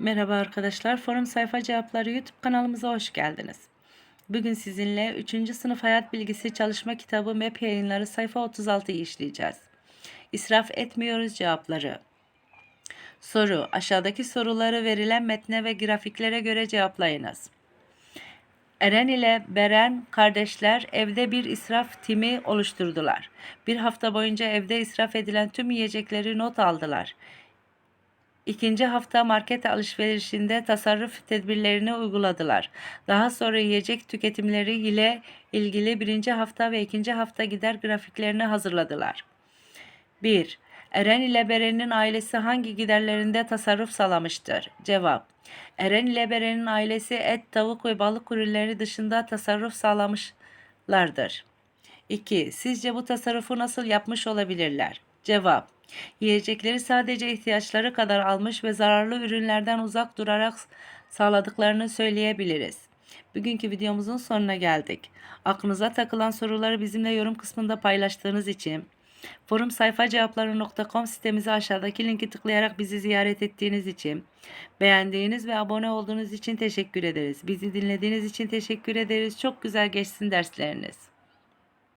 Merhaba arkadaşlar, Forum Sayfa Cevapları YouTube kanalımıza hoş geldiniz. Bugün sizinle 3. sınıf hayat bilgisi çalışma kitabı MEP yayınları sayfa 36'yı işleyeceğiz. İsraf etmiyoruz cevapları. Soru, aşağıdaki soruları verilen metne ve grafiklere göre cevaplayınız. Eren ile Beren kardeşler evde bir israf timi oluşturdular. Bir hafta boyunca evde israf edilen tüm yiyecekleri not aldılar. İkinci hafta market alışverişinde tasarruf tedbirlerini uyguladılar. Daha sonra yiyecek tüketimleri ile ilgili birinci hafta ve ikinci hafta gider grafiklerini hazırladılar. 1. Eren ile Beren'in ailesi hangi giderlerinde tasarruf sağlamıştır? Cevap. Eren ile Beren'in ailesi et, tavuk ve balık ürünleri dışında tasarruf sağlamışlardır. 2. Sizce bu tasarrufu nasıl yapmış olabilirler? Cevap. Yiyecekleri sadece ihtiyaçları kadar almış ve zararlı ürünlerden uzak durarak sağladıklarını söyleyebiliriz. Bugünkü videomuzun sonuna geldik. Aklınıza takılan soruları bizimle yorum kısmında paylaştığınız için Forum sayfa cevapları.com sitemizi aşağıdaki linki tıklayarak bizi ziyaret ettiğiniz için, beğendiğiniz ve abone olduğunuz için teşekkür ederiz. Bizi dinlediğiniz için teşekkür ederiz. Çok güzel geçsin dersleriniz.